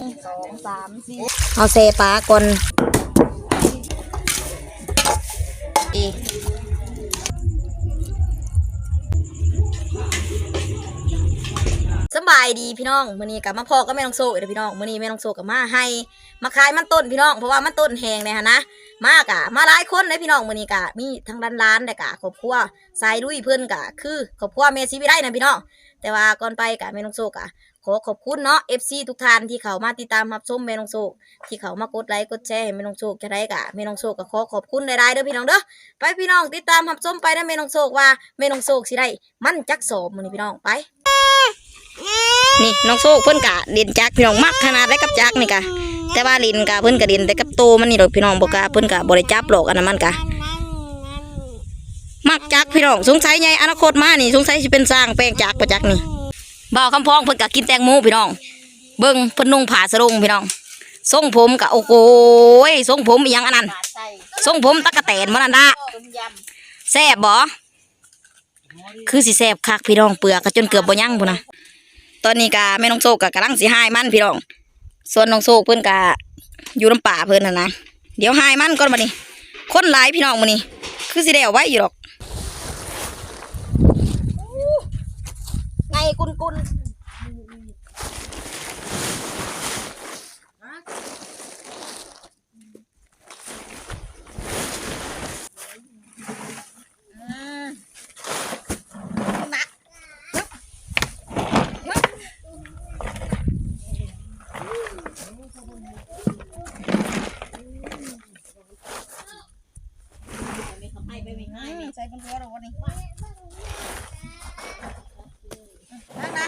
สองสามสี่เอาเซปลาก่อนอีสำบายดีพี่น้องมื้อนี้กลับมาพอก็แม่น้องโซอีกแล้วพี่น้องมื้อนี้แม่น้องโซกับมาให้ มาขายมันต้นพี่น้องเพราะว่ามันต้นแหงเลยฮะนะมากะมาหลายคนเลยพี่น้องมื้อนี้กะมีทั้งร้านร้านๆแต่กะครอบครัวสายลุยเพิ่นกะคือครอบครัวเมซีวิไลนะพี่น้องแต่ว่าก่อนไปกะแม่น้องโซกะ ขอขอบคุณเนาะ FC ทุกท่านที่เขามาติดตามรับชมแม่น้องโซที่เขามากดไลค์กดแชร์ให้แม่น้องโชคจะได้กะแม่น้องโชคก็ขอขอบคุณหลายๆเด้อพี่น้องเด้อไปพี่น้องติดตามรับชมไปนะแม่น้องโชคว่าแม่น้องโชคสิได้มันจักสอบมื้อนี้พี่น้องไป นี่น้องโชคเพิ่นกะเด่นจักพี่น้องมักขนาดได้กับจักนี่กะแต่ว่าลินกะเพิ่นกะเด่นแต่กับโตมันนี่ดอกพี่น้องบ่กะเพิ่นกะบ่ได้จับหรอกอันนั้นมันกะมักจักพี่น้องสงสัยใหญ่อนาคตมานี่สงสัยสิเป็นสร้างแป้งจักประจักนี่ บ่าวคำพองเพิ่นกะกินแตงโมพี่น้อง เบิ่งเพิ่นนุ่งผ้าสรงพี่น้องทรงผมกะโอ้โหทรงผมอีหยังอันนั้นทรงผมตะกะแตนมันนั่นละต้มยแซ่บบ่คือสิแซ่บคักพี่น้องเปลือกก็จนเกือบบ่ยังพุ่นนะตอนนี้กะแม่น้องโซกกะกำลังสิหายมันพี่น้อง ส่วนน้องโซกเพิ่นกะอยู่น้ำป่าเพิ่นน่ะนะเดี๋ยวหายมันก่อนบัดนี้คนหลายพี่น้องมื้อนี้คือสิได้เอาไว้อยู่หรอก ไงกุนกุนำให้ไปวิ่งให้นี่ใส่บนหัวเราวันนี้นั่งนะ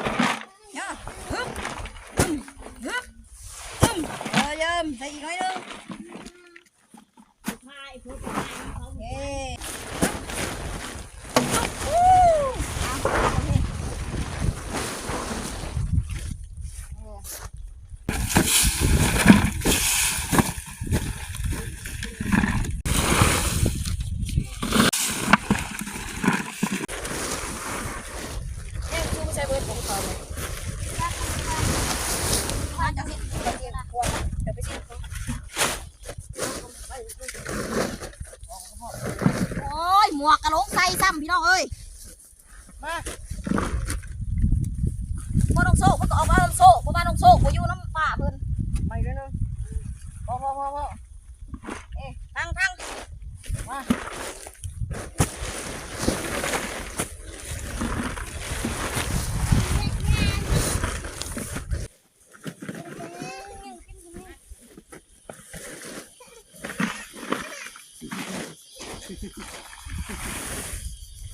ย่อฮึบฮึบฮึบฮึบเออเยิมใส่อีกหน่อยหนึงเย้เอ๊ะชูใส่เบิร์ดของเขาเลยมาจากที่เราเรียนกวนเดี๋ยวไปชิมเขาโอ้ยหมวกกระโหลกใส่ซ้ำพี่น้องเอ้ย มา บ่น้องโซ่เพิ่นก็ออกมาน้องโซ่บ่มาน้องโซ่บ่อยู่น้ำป่าเพิ่น ไปด้วยนะพอพอพอพอ เอ๊ะทางทาง มา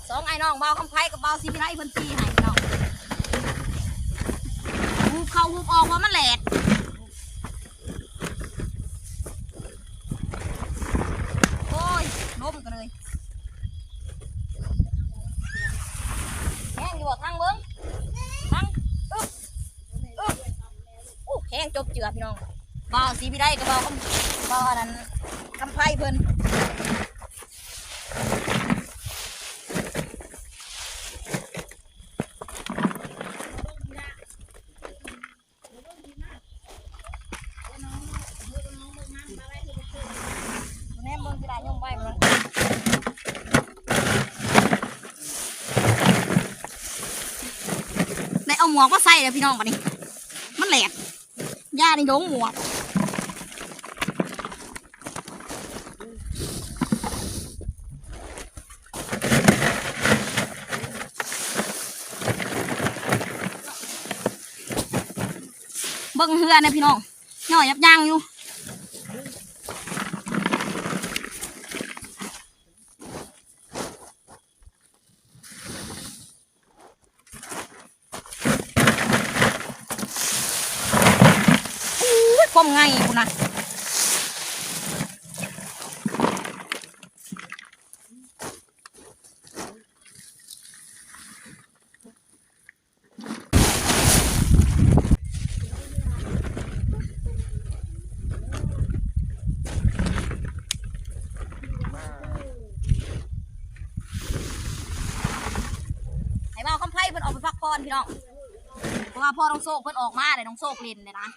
สองไอ้น้องเบาคำไพ่กับเบาซีพิไลเพิ่นตีให้น้องหูบเข้าหูบออกว่ามันแหลกโอ้ยล้มกันเลยแห้งอยู่บ่ทางเบิ้งทางอึ๊บอึ๊บอู้แห้งจบเจือพี่น้องเบาซีพิไลกับเบาคำเบาอันนั้นคำไพ่เพิ่น แม่เบิ่งสิได้ยงไว้บ่ได้เอา หมวกมาใส่เลยพี่น้องบัดนี้ มันแหลกย่าในโดงหมวกเบิ้งเฮือนะพี่น้องย่อยยับยั้งอยู่ความไงคุณนะไอ้บ่าวคำไพี่น้อง เพราะว่าพ่อต้องโซกเพิ่นออกมาเลยต้องโซกเล่นเลยนะ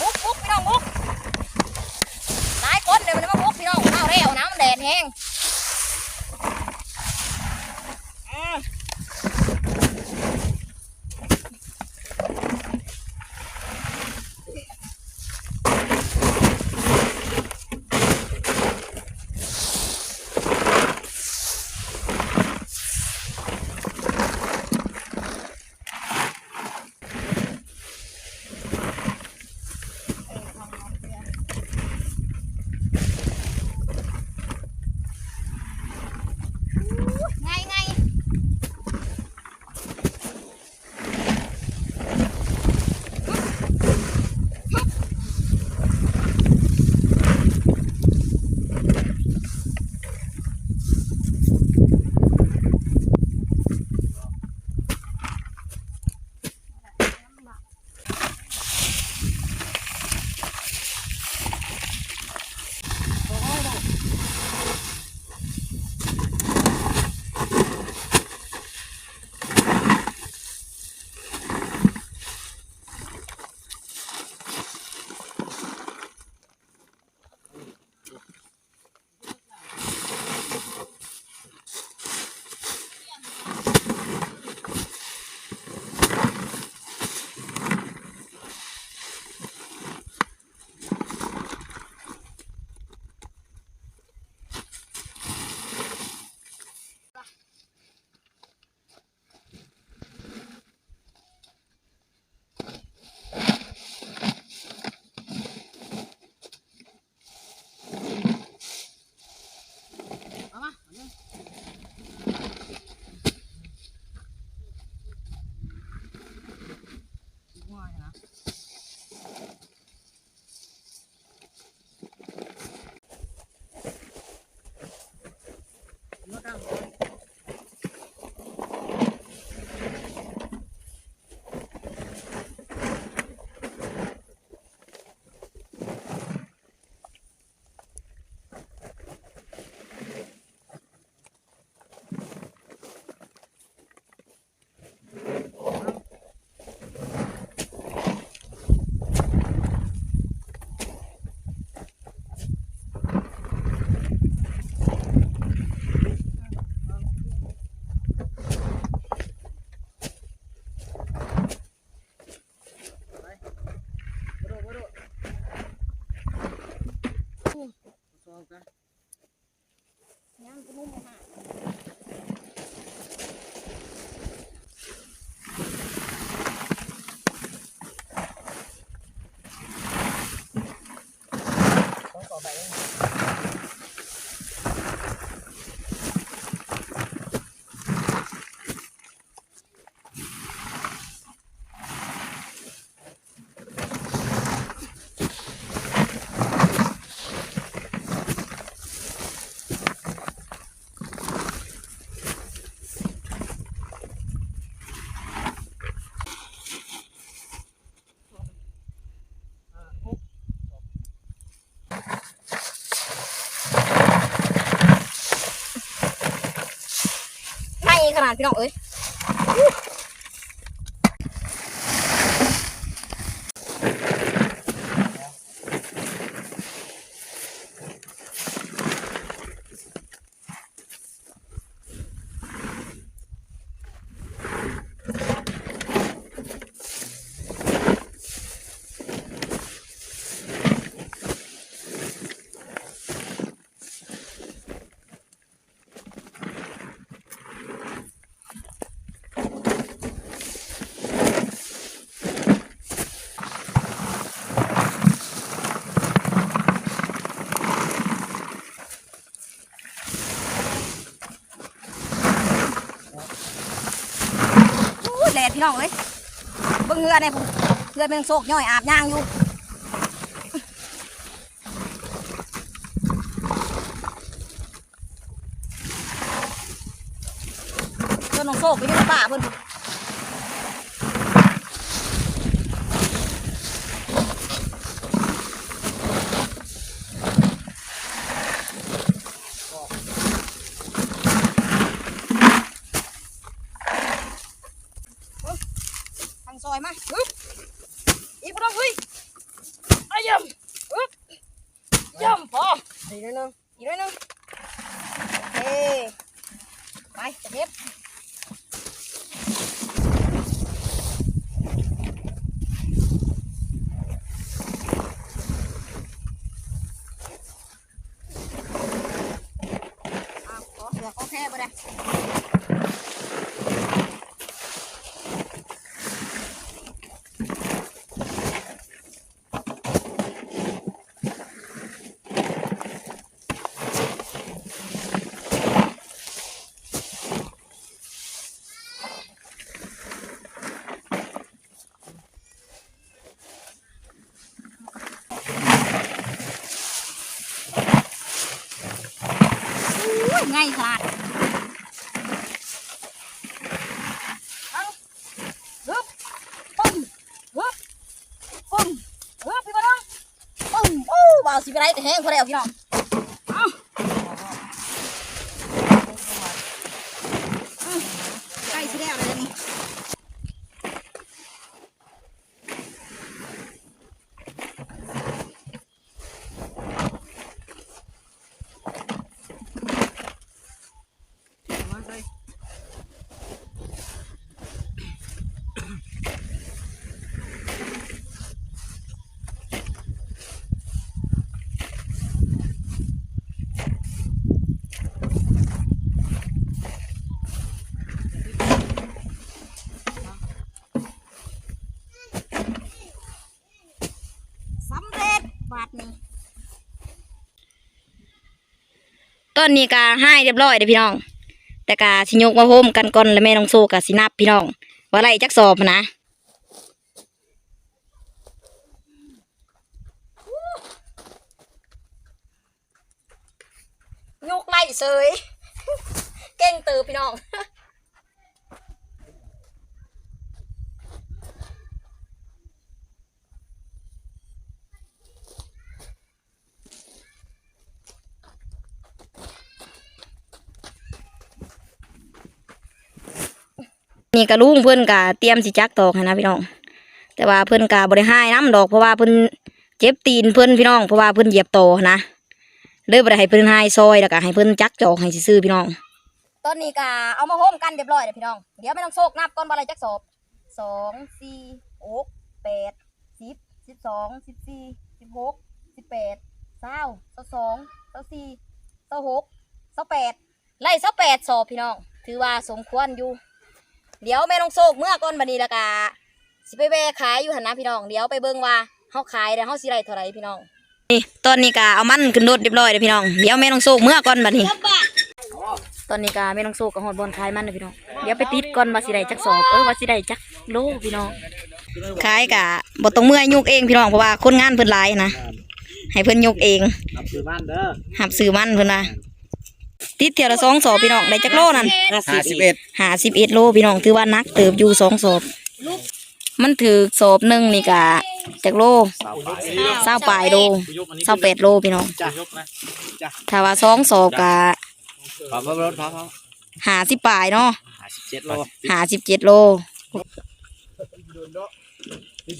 มุกมุกพี่น้องมุกหลายคนเดี๋ยวมันมามุกพี่น้องข้าวเร็วน้ำมัน แดดแห้ง พี่น้องเอ้ย พี่น้องเอ้ยเบิ่งเงือเนี่ยผมเงือเป็นโศกย่อยอาบย่างอยู่เพิ่นน้องโศกไปอยู่ป่าเพิ่น ทางซอยมาฮึบอีกบ่ต้องเฮ้ยอาย่ำฮึบย่ำพอ อีกนิดนึง อีกหน่อยหนึงเฮ้ไปจะเก็บอ้าวขอเสือขอแค่บ่ได้ อุ้ยง่ายขนาดเอาฮึบปึ้มฮึบปึ้มฮึบพี่บอลน้องปึ้มโอ้บ่าวสิไปไหนแต่แห้งพอแล้วพี่น้องเอาอืมใกล้สิแล้วเลยนี่ มาใส่ สำเร็จบาทนี้ ต้นนี้กาให้เรียบร้อยเด้อพี่น้อง แต่กาสิยกมาโฮมกันก่อนแล้วแม่น้องโซกะสินับพี่น้อง ว่าไรจักสอบนะยกไล่เฉยเก่งตือพี่น้อง นี่กระลุงเพิ่อนกะเตรียมสิจักตอกนะพี่น้อง แต่ว่าเพิ่อนกะบ่ได้ให้น้ำดอกเพราะว่าเพิ่อนเจ็บตีนเพิ่อนพี่น้องเพราะว่าเพิ่อนเหยียบโตนะเลยบ่ได้ให้เพิ่อนให้ซอยแล้วก็ให้เพิ่อนจักจอกให้ซื่อพี่น้องตอนนี้ก็เอามาโฮมกันเรียบร้อยเลยพี่น้องเดี๋ยวไม่ต้องโชคนับก่อนว่าอะไรจักสอบสองสี่หกแปดสิบสิบสองสิบสี่สิบหกสิบแปดเศร้าเศร้าสองเศร้าสี่เศร้าหกเศร้าแปดไล่เศร้าแปดสอบพี่น้อง ถือว่าสมควรอยู่ เดี๋ยวแม่ต้องโชคเมื่อก่อนบันนี้ละกาสิไปแวะขายอยู่หันนะพี่น้องเดี๋ยวไปเบิ่งว่าเฮาขายแล้วเฮาสิได้เท่าไหร่พี่น้องนี่ตอนนี้กะเอามันขึ้นรถเรียบร้อยเลยพี่น้องเดี๋ยวแม่น้องโซกเมื่อก่อนบัดนี้ ตอนนี้กะแม่น้องโซกกับฮอดบอลขายมันเลยพี่น้องเดี๋ยวไปติดก่อนว่าสิได้จักสอบเออว่าสิได้จักโลพี่น้องขายกะบ่ต้องเมื่อยยกเองพี่น้องเพราะว่าคนงานเพิ่นหลายนะให้เพิ่นยกเองนับซื้อบ้านเด้อหับซื้อมันเพิ่นนะ ติดเที่ยวละสองสอบพี่น้องได้จักโลนั่นห้าสิบเอ็ดหาสิบเอ็ดโลพี่น้องถือว่านักเติบอยู่สองสอบ มันถือสอบหนึ่งนี่กะจักโลสาวไปเศร้าปลายโลเศร้าแปดโลพี่น้องจ้ะยกนะถ้าว่าสองสอบกะขอรถครับหาสิบปลายเนาะห้าสิบเจ็ดโลหาสิบเจ็ดโล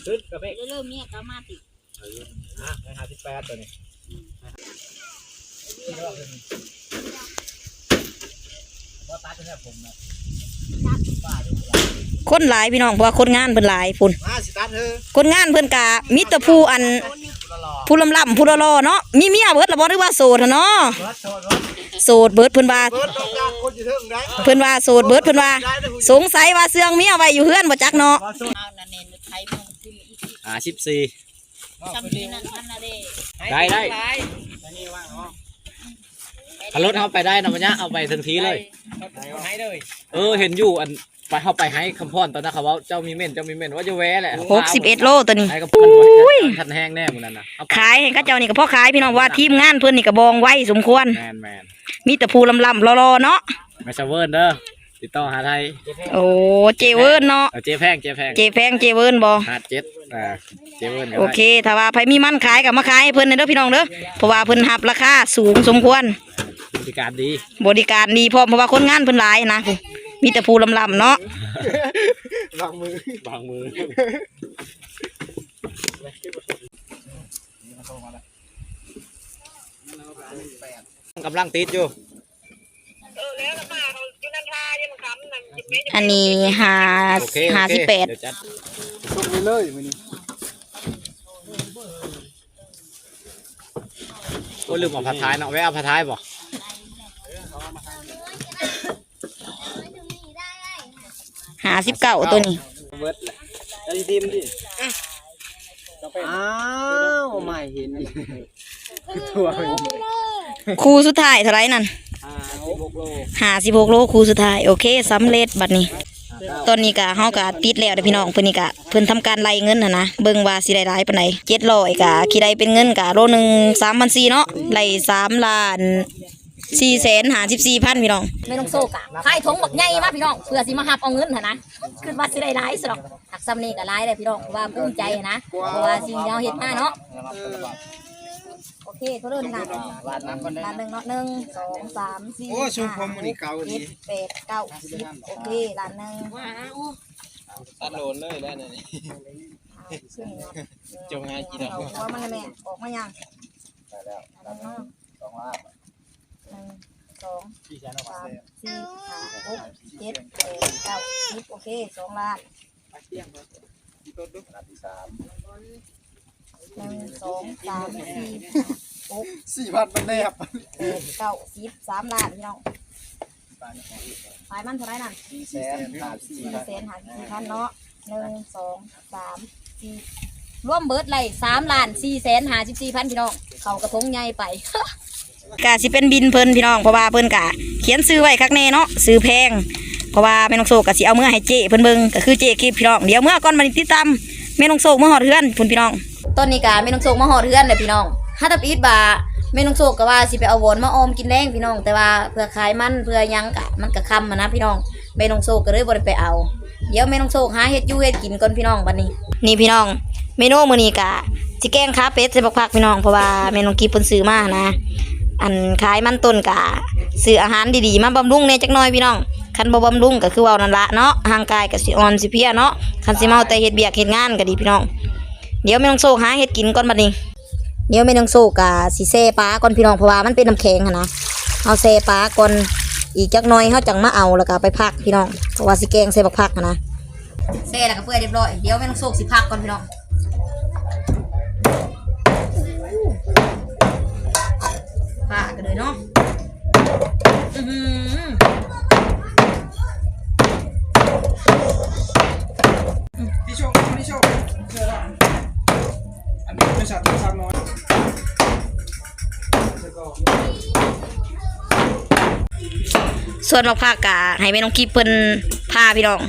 ขึ้นกระเบกเริ่มเนี่ยก็มาติดอะห้าสิบแปดตัวนี้ ว่าตาเนี่ยผมนะคนหลายพี่น้องเพราะว่าคนงานเพิ่นหลายพุ่นมาสิตาเธอคนงานเพิ่นกะมิตรผู้อันผู้ลำลำผู้ละลอเนาะมีเมียเบิดละบ่หรือว่าโสดอะเนาะรถโชว์รถโสดเบิดเพิ่นว่าเบิร์ดลงจากคนอยู่เทิงได้เพิ่นว่าโสดเบิดเพิ่นว่า สงสัยว่าเสื่องเมียไว้อยู่เฮือนบ่จักเนาะเอานั่นเองไทยมึงคืออีกอ่าสิบสี่จำที่นั่นมันน่ะเด้ได้ได้ ถ้ารถเอาไปได้นะมันเนี้ยเอาไปทันทีเลยเออเห็นอยู่อันไปเข้าไปให้คำพรตอนนั้นเขาว่าเจ้ามีเม่นเจ้ามีเม่นว่าจะแว้แหละหกสิบเอ็ดโลตัวนี้ให้คำพรไว้อุ้ยทันแห้งแน่หมดนั้นนะขายให้เข้าเจ้านี่ก็พ่อขายพี่น้องว่าทีมงานเพื่อนนี่ก็บองไว้สมควรแมนแมนมีแต่ภูลำลำรอๆเนาะไม่ใช่เวิร์นเด้อติดต่อหาไทยโอ้เจเวิร์นเนาะเจแพงเจแพงเจแพงเจเวิร์นบอหาเจ็ดอ่าเจเวิร์นโอเคถ้าว่าไผมีมันขายกับมาขายเพิ่อนเด้อพี่น้องเด้อเพราะว่าเพิ่อนหับราคาสูงสมควร ริการดี บริการดีพร้อมเพราะว่าคนงานเพิ่นหลายนะมีแต่ผู้ลำลำเนาะบางมือบางมือกำลังติดอยู่อันนี้ห้าโอเคห้าโอเคสิบแปดเยวจัดส่งไปเลยมื้อนี้โอ้ลืมเอาผัดท้ายเนาะไว้เอาผัดท้ายบ่ ห้าสิบเก้าตัวนี้เบิดแหละไอ้ดิมดิอ้าวไม่เห็นตัวคูสุดท้ายเท่าไหรนั่นอ่าสิบหกโลห้าสิบหกโลคูสุดท้ายโอเคสำเร็จบัดนี้ตอนนี้ก็เฮาก็ติดแล้วเด้อพี่น้องเพิ่นนี่ก็เพิ่นทำการไล่เงินน่ะนะเบิ่งว่าสิได้หลายปานใด700ก็คิดได้เป็นเงินก็โลหนึง3,400เนาะไล่3ล้าน 4แสน54,000พี่น้องไม่ต้องโซกะขายทงบักใหญ่มาพี่น้องเพื่อสิมาหับเอาเงินหั่นนะคือว่าสิได้หลายสิหรอกหักซ้ำนี่ก็หลายเลยพี่น้องเพราะว่าภูมิใจหั้นนะเพราะว่าสิเฮาเฮ็ดมาเนาะโอเคเท่าเดิมนะล้านหนึ่งเนาะหนึ่งสองสามสี่โอ้ชุมพรมมันนี่เก่าดีเจ็ดแปดเก้าสิบโอเคล้านหนึ่งตัดโลนเลยได้เลยจงให้กินเอาเอาว่ามันแม่ออกมายังได้แล้วสองล้านห นึ่งสองพี่ชายน้องสามสี่ห้าหกเจ็ดแปดเก้าสิบโอเคสองล้านหนึ่งสองสามสี่หกสี่พันมันแนบแปดเก้าสิบสามล้านพี่น้องขายมันเท่าไรนั่นสี่แสนขาสี่สี่เซนหาสี่พันเนาะหนึ่งสองสามสี่ร่วมเบิร์ดเลยสามล้านสี่แสนหาสิบสี่พันพี่น้องเขากระทงใหญ่ไป กะสิเป็นบินเพิ่นพี่น้องเพราะว่าเพิ่นกะเขียนซื้อไว้คักแน่เนาะซื้อแพง เพราะว่าแม่นองโศกกะสิเอาเมื่อให้เจ้เพิ่นเบิ่งก็คือเจ้คลิปพี่น้องเดี๋ยวเมื่อก่อนมาติดตามแม่นองโศกมาฮอดเฮือนพุ่นพี่น้องต้นนี้กะไม่ต้องโศกมาหอดเทือนเลยพี่น้องถ้าตับอีทบาไม่ต้องโศกก็ว่าสิไปเอาวนมาออมกินแรงพี่น้อง แต่ว่าเพื่อขายมันเพื่อหยังกะมันกะคำมานะพี่น้องไม่ต้องโศกก็เลยบ่ได้ไปเอา เดี๋ยวไม่ต้องโศกหาเฮ็ดอยู่เฮ็ดกินก่อนพี่น้องบัดนี้ นี่พี่น้องเมนูมื้อนี้กะสิแกงขาเป็ดใส่บักผักพี่น้องเพราะว่าแม่นองกีเพิ่นซื้อมานะ อันขายมันต้นกะซื้ออาหารดีๆ มาบำรุงแหน่จักน่อยพี่น้องคันบ่บำรุงก็คือว้านั่นละเนาะร่างกายก็สิอ่อนสิเพียเนาะคันสิเมาแต่เฮ็ดเบียกเฮ็ดงานก็ดีพี่น้อง เดี๋ยวแม่น้องโซหาเฮ็ดกินก่อนบัดนี้ เดี๋ยวแม่น้องโซกะสิเซปลาก่อนพี่น้องเพราะว่ามันเป็นน้ำแข็งหั้นนะเอาเซปลาก่อนอีกจักน่อยเฮาจังมาเอาแล้วก็ไปพักพี่น้องเพราะว่าสิแกงใส่บักผักนะเซแล้วก็เปื่อยเรียบร้อยเดี๋ยวแม่น้องโซสิพักก่อนพี่น้อง พักกันเลยเนาะอื้อหือพี่โชคพี่โชคเจอแล้วอันนี้ไม่ชัดไม่ชัดน้อยแล้วก็ส่วนบักผักกะให้แม่น้องกีเพิ่นพาพี่น้อง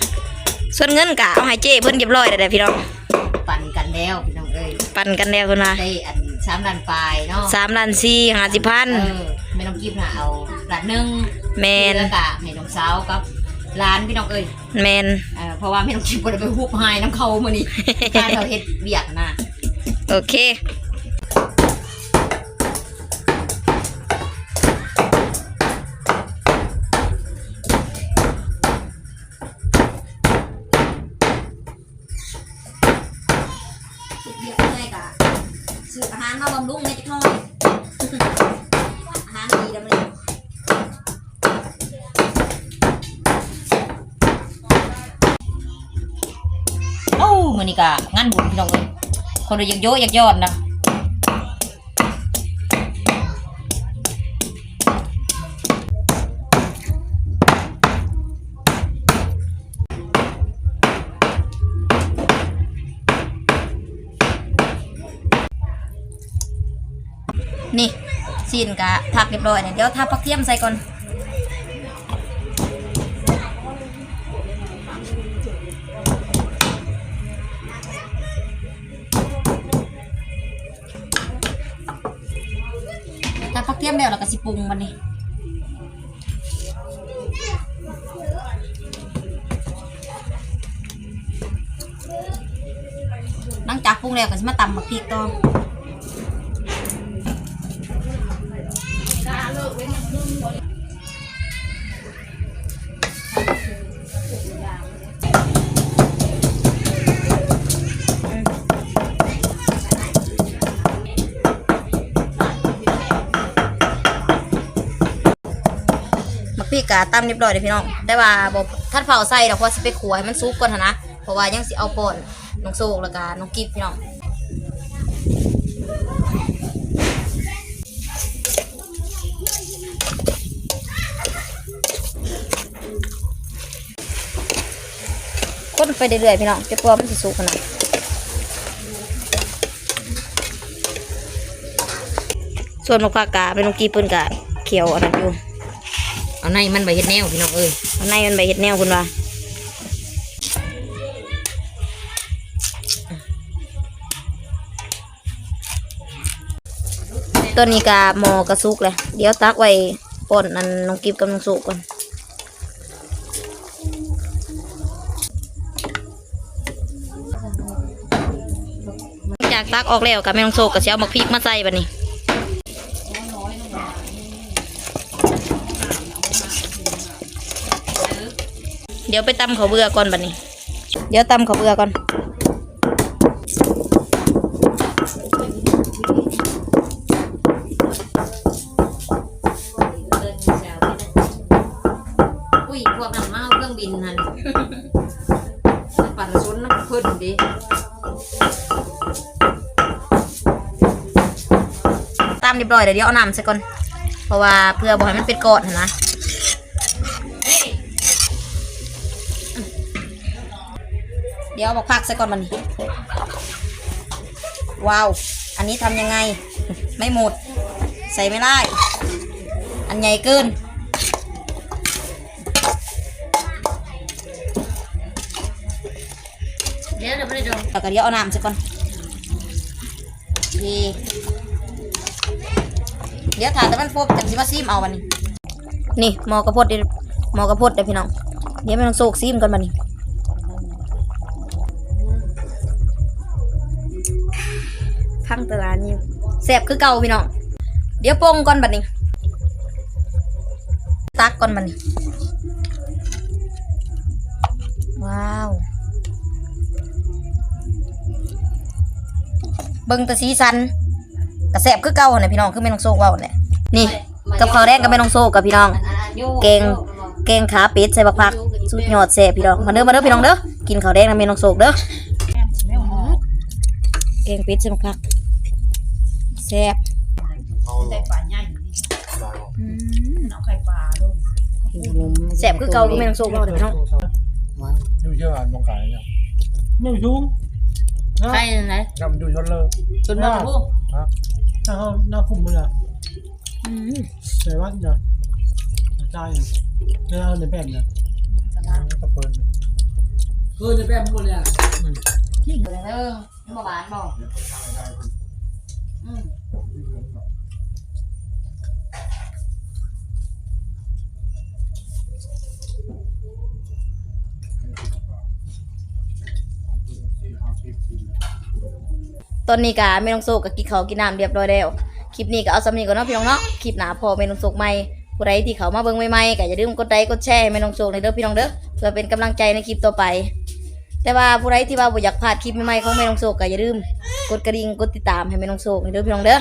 ส่วนเงินกะเอาให้เจ้เพิ่นเรียบร้อยแล้วเด้อพี่น้อง ปั่นกันแล้วพี่น้องเอ้ยปั่นกันแล้วเพิ่นว่าได้อัน สามล้านปลายเนาะสามล้านสี่ห้าสิบพันเออไม่ต้องกิฟนะเอาหลานหนึ่งแมนแล้วก็ให้น้องสาวกับร้านพี่น้องเอ้ยแมนเออเพราะว่าไม่ต้องกิฟบ่ได้ไปฮุบหายน้ำเขามื้อนี้การเราเฮ็ดเบียกนะโอเค มาบำรุงในจิกน่อย อาหารดีดำเลยโอ้มือนี่กะงานบุญพี่น้องเลยคนเดูอยากโยอยากยอดนะ จีนกะผักเรียบร้อยเนี่ยเดี๋ยวทาผักเทียมใส่ก่อนทาผักเทียมแล้วเราก็สิปรุงมันนี่หลังจากปรุงแล้วก็จะมาตำบักพริกต่อ กพริกกะตำเรียบร้อยเลยพี่น้อง แต่ว่าบ่ท่านเผาใส่ดอกเพราะว่าสิไปขวให้มันสุกก่อนนนะ เพราะว่ายังสิเอาป่นน้องโซกแล้วก็น้องกิฟพี่น้องคนไปเรื่อยๆพี่น้องจะกลัวมันสิสุกขนาดส่วนมะพร้าวกาเป็นน้องกีปืนกะเขียวอันนั้นอยู่ เอาในมันใบเฮ็ดแนวพี่น้องเอ้ยข้าในมันใบเห็ดแนวคุณว่าตัวนี้กะหมอกระซุกเลยเดี๋ยวตักไว้ป่นนั่นน้องกิบกับน้องสุกก่อนจากตักออกแล้วกับแม่น้องโซกกับเช้ามักพริกมาใส่บัดนี้ เดี๋ยวไปตำข้าวเบื่อก่อนบัดนี้ เดี๋ยวตำข้าวเบื่อก่อน อุ้ยพวกนั้นมาเอาเครื่องบินนั่นปั่นชนน้ำเพิ่นดิตำเรียบร้อยเดี๋ยวเดี๋ยวเอาน้ำใส่ก่อน เพราะว่าเพื่อบ่ให้มันเป็นก้อนหั้นนะ เดี๋ยวเอามาพักใส่ก่อนบัดนี้ว้าว อันนี้ทำยังไง ไม่หมด ใส่ไม่ได้ อันใหญ่เกิน เดี๋ยวเดี๋ยวไม่ได้ดองแล้วก็เดี๋ยวเอาน้ำใส่ก่อนโอเคเดี๋ยวถ่ายแต่มันฟบจังสิมาซีมเอาวันนี้ นี่หมอกระพดเดี๋ยวหมอกระพดเดี๋ยวพี่น้อง เดี๋ยวไม่ต้องโศกซีมก่อนบันนี้ พังตลาดนี่แสบคือเก่าพี่น้องเดี๋ยวโป่งก่อนบัดนี้ ตักก่อนบัดนี้ ว้าวเบิ่งแตะสีสันกระแสบคือเก่าเนี่ยพี่น้องคือไม่ต้องโซกเว้าแหละนี่กับข้าวแดงกับไม่ต้องโซกกับพี่น้องเก่งแกงขาเป็ดใส่บักผักสุดยอดแซ่บพี่น้องมาเด้อมาเด้อพี่น้องเด้อกินข้าวแดงนะไม่ต้องโซกเด้อแกงเป็ดใส่บักผัก แซ่บอืมแซ่บคือเก่าก็ไม่ต้องโซกเว้าเด้อพี่น้องอยู่เชื่ออ่านมองขายเนี่ยนี่ชุ่มใครไหนนำดูชนเลยจนมาพูดถ้าเขาหน้าคุมมืออะอืมแต่ว่าจะใจเนี่ยเอาในแบบเนี่ยกระเปิดคือจะแบบพูดเลยอะเออมาหวานบอกอืม ตอนนี้ก็ไม่ต้องโซกกับกินข้าวกินน้ำเรียบร้อยแล้ว คลิปนี้ก็เอาสำนีก่อนเนาะพี่น้องเนาะ คลิปหนาพอไม่ต้องโซกใหม่ผู้ใดที่เขามาเบิ่งใหม่ๆก็อย่าลืมกดไลค์กดแชร์ให้ไม่ต้องโซกในเด้อพี่น้องเด้อเพื่อเป็นกำลังใจในคลิปต่อไป แต่ว่าผู้ใดที่ว่าบ่อยากพลาดคลิปใหม่ๆของไม่ต้องโซกก็อย่าลืมกดกระดิ่งกดติดตามให้ไม่ต้องโซกในเด้อพี่น้องเด้อ